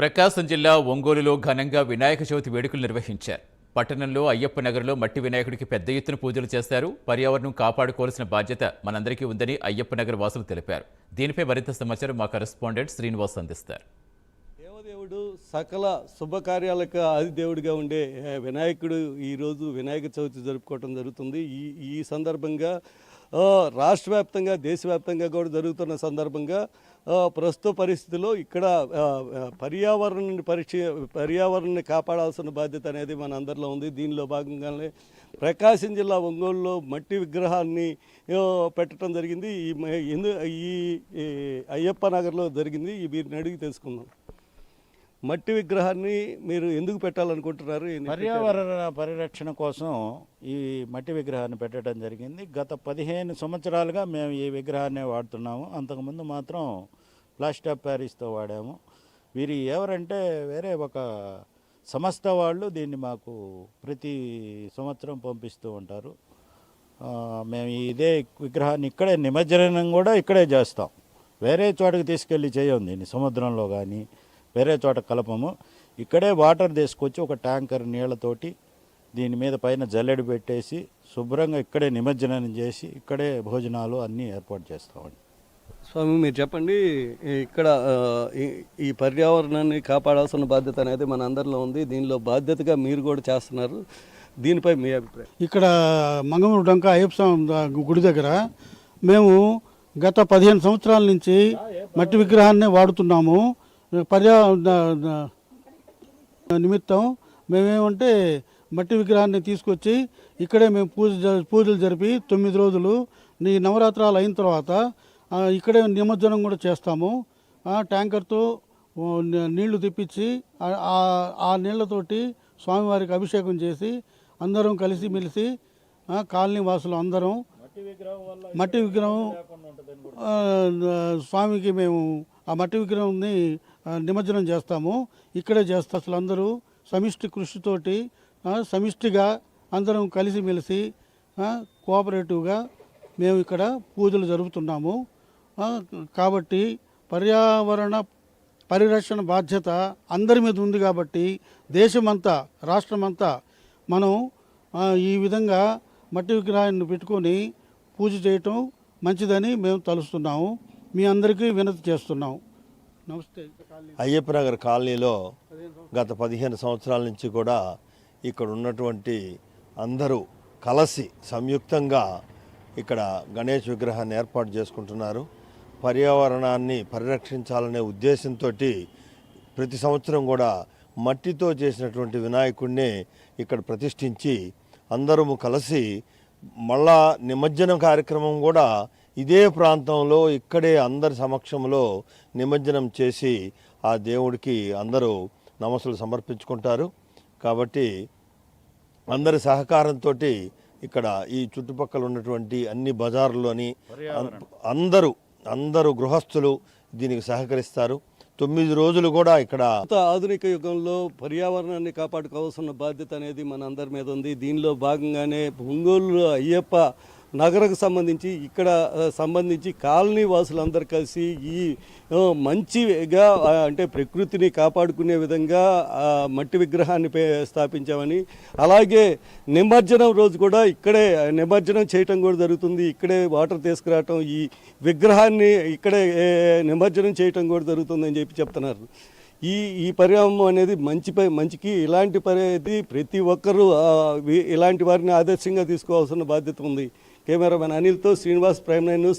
ప్రకాశం జిల్లా ఒంగోలులో ఘనంగా వినాయక చవితి వేడుకలు నిర్వహించారు. పట్టణంలో అయ్యప్ప నగర్లో మట్టి వినాయకుడికి పెద్ద ఎత్తున పూజలు చేస్తారు పర్యావరణం కాపాడుకోవాల్సిన బాధ్యత మనందరికీ ఉందని అయ్యప్ప నగర్ వాసులు తెలిపారు. దీనిపై మరింత సమాచారం మా కరెస్పాండెంట్ శ్రీనివాస్ అందిస్తారు. దేవదేవుడు సకల శుభకార్యాలకు ఆదిదేవుడిగా ఉండే వినాయకుడు ఈరోజు వినాయక చవితి జరుపుకోవటం జరుగుతుంది. ఈ ఈ సందర్భంగా రాష్ట్ర వ్యాప్తంగా దేశవ్యాప్తంగా కూడా జరుగుతున్న సందర్భంగా ప్రస్తుత పరిస్థితిలో ఇక్కడ పర్యావరణాన్ని పరీక్ష పర్యావరణాన్ని కాపాడాల్సిన బాధ్యత అనేది మన అందరిలో ఉంది. దీనిలో భాగంగానే ప్రకాశం జిల్లా ఒంగోలులో మట్టి విగ్రహాన్ని పెట్టడం జరిగింది. ఈ ఈ ఈ అయ్యప్ప నగర్లో జరిగింది. ఈ వీరిని అడిగి తెలుసుకుందాం. మట్టి విగ్రహాన్ని మీరు ఎందుకు పెట్టాలనుకుంటున్నారు? పర్యావరణ పరిరక్షణ కోసం ఈ మట్టి విగ్రహాన్ని పెట్టడం జరిగింది. గత పదిహేను సంవత్సరాలుగా మేము ఈ విగ్రహాన్ని వాడుతున్నాము. అంతకుముందు మాత్రం ప్లాస్టర్ ఆఫ్ ప్యారిస్తో వాడాము. వీరి ఎవరంటే వేరే ఒక సంస్థ వాళ్ళు దీన్ని మాకు ప్రతి సంవత్సరం పంపిస్తూ ఉంటారు. మేము ఇదే విగ్రహాన్ని ఇక్కడే నిమజ్జనం కూడా ఇక్కడే చేస్తాం. వేరే చోటకి తీసుకెళ్ళి చేయం దీన్ని. సముద్రంలో కానీ వేరే చోట కలపము. ఇక్కడే వాటర్ తీసుకొచ్చి ఒక ట్యాంకర్ నీళ్ళతోటి దీని మీద పైన జల్లెడ పెట్టేసి శుభ్రంగా ఇక్కడే నిమజ్జనం చేసి ఇక్కడే భోజనాలు అన్నీ ఏర్పాటు చేస్తామండి. స్వామి మీరు చెప్పండి ఇక్కడ ఈ- ఈ పర్యావరణాన్ని కాపాడాల్సిన బాధ్యత అనేది మన అందరిలో ఉంది. దీనిలో బాధ్యతగా మీరు కూడా చేస్తున్నారు. దీనిపై మీ అభిప్రాయం. ఇక్కడ మంగమూరు డొంక అయ్యప్ప స్వామి గుడి దగ్గర మేము గత పదిహేను సంవత్సరాల నుంచి మట్టి విగ్రహాన్నే వాడుతున్నాము. పర్యా నిమిత్తం మేమేమంటే మట్టి విగ్రహాన్ని తీసుకొచ్చి ఇక్కడే మేము పూజ జ- పూజలు జరిపి తొమ్మిది రోజులు ఈ నవరాత్రాలు అయిన తర్వాత ఇక్కడే నిమజ్జనం కూడా చేస్తాము. ట్యాంకర్తో నీళ్ళు తెప్పించి ఆ- నీళ్ళతోటి స్వామివారికి అభిషేకం చేసి అందరం కలిసి మెలిసి కాలనీ వాసులు అందరం మట్టి విగ్రహం స్వామికి మేము ఆ మట్టి విగ్రహాన్ని ఆ, నిమజ్జనం చేస్తాము. ఇక్కడే చేస్తా. అసలు అందరూ సమిష్టి కృషితోటి సమిష్టిగా అందరం కలిసిమెలిసి కోఆపరేటివ్గా మేము ఇక్కడ పూజలు జరుపుతున్నాము. కాబట్టి పర్యావరణ పరిరక్షణ బాధ్యత అందరి మీద ఉంది కాబట్టి దేశమంతా రాష్ట్రమంతా మనం ఈ విధంగా మట్టి విగ్రహాన్ని పెట్టుకొని పూజ చేయటం మంచిదని మేము తలుస్తున్నాము. మీ అందరికీ వినతి చేస్తున్నాము. అయ్యప్ప నగర్ కాలనీలో గత పదిహేను సంవత్సరాల నుంచి కూడా ఇక్కడ ఉన్నటువంటి అందరూ కలిసి సంయుక్తంగా ఇక్కడ గణేష్ విగ్రహాన్ని ఏర్పాటు చేసుకుంటున్నారు. పర్యావరణాన్ని పరిరక్షించాలనే ఉద్దేశంతో ప్రతి సంవత్సరం కూడా మట్టితో చేసినటువంటి వినాయకుడిని ఇక్కడ ప్రతిష్ఠించి అందరము కలిసి మళ్ళా నిమజ్జనం కార్యక్రమం కూడా ఇదే ప్రాంతంలో ఇక్కడే అందరి సమక్షంలో నిమజ్జనం చేసి ఆ దేవుడికి అందరూ నమస్సులు సమర్పించుకుంటారు. కాబట్టి అందరి సహకారంతో ఇక్కడ ఈ చుట్టుపక్కల ఉన్నటువంటి అన్ని బజార్లోని అందరూ అందరూ గృహస్థులు దీనికి సహకరిస్తారు. తొమ్మిది రోజులు కూడా ఇక్కడ ఆధునిక యుగంలో పర్యావరణాన్ని కాపాడుకోవాల్సిన బాధ్యత అనేది మన అందరి మీద ఉంది. దీనిలో భాగంగానే ఒంగోలు అయ్యప్ప నగరకు సంబంధించి ఇక్కడ సంబంధించి కాలనీ వాసులందరూ కలిసి ఈ మంచిగా అంటే ప్రకృతిని కాపాడుకునే విధంగా మట్టి విగ్రహాన్ని పే- స్థాపించామని. అలాగే నిమజ్జనం రోజు కూడా ఇక్కడే నిమజ్జనం చేయటం కూడా జరుగుతుంది. ఇక్కడే వాటర్ తీసుకురావటం ఈ విగ్రహాన్ని ఇక్కడే నిమజ్జనం చేయటం కూడా జరుగుతుందని చెప్పి చెప్తున్నారు. ఈ ఈ పరిణామం అనేది మంచి మంచికి ఇలాంటి పరిధి ప్రతి ఒక్కరూ ఇలాంటి వారిని ఆదర్శంగా తీసుకోవాల్సిన బాధ్యత ఉంది. కెమెరామెన్ అనిల్తో శ్రీనివాస్ ప్రైమ్ నైన్ న్యూస్